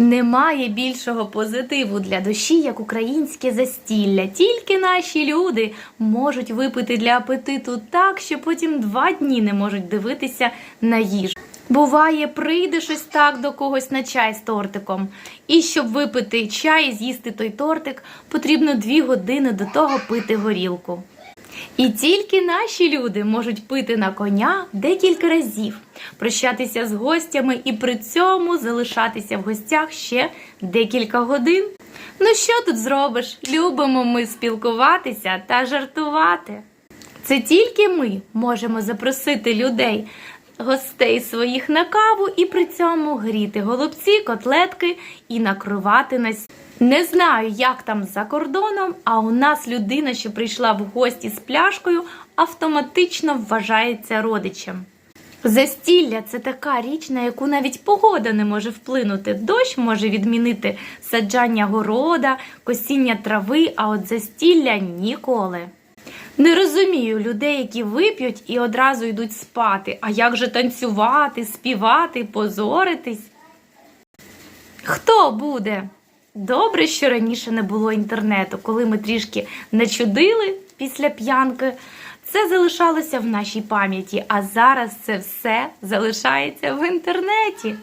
Немає більшого позитиву для душі, як українське застілля. Тільки наші люди можуть випити для апетиту так, що потім два дні не можуть дивитися на їжу. Буває, прийдеш ось так до когось на чай з тортиком. І щоб випити чай і з'їсти той тортик, потрібно дві години до того пити горілку. І тільки наші люди можуть пити на коня декілька разів, прощатися з гостями і при цьому залишатися в гостях ще декілька годин. Ну що тут зробиш? Любимо ми спілкуватися та жартувати. Це тільки ми можемо запросити людей, гостей своїх на каву і при цьому гріти голубці, котлетки і накривати на Не знаю, як там за кордоном, а у нас людина, що прийшла в гості з пляшкою, автоматично вважається родичем. Застілля це така річ, на яку навіть погода не може вплинути. Дощ може відмінити саджання города, косіння трави, а от застілля ніколи. Не розумію людей, які вип'ють і одразу йдуть спати. А як же танцювати, співати, позоритись? Хто буде? Добре, що раніше не було інтернету, коли ми трішки начудили після п'янки. Це залишалося в нашій пам'яті, а зараз це все залишається в інтернеті.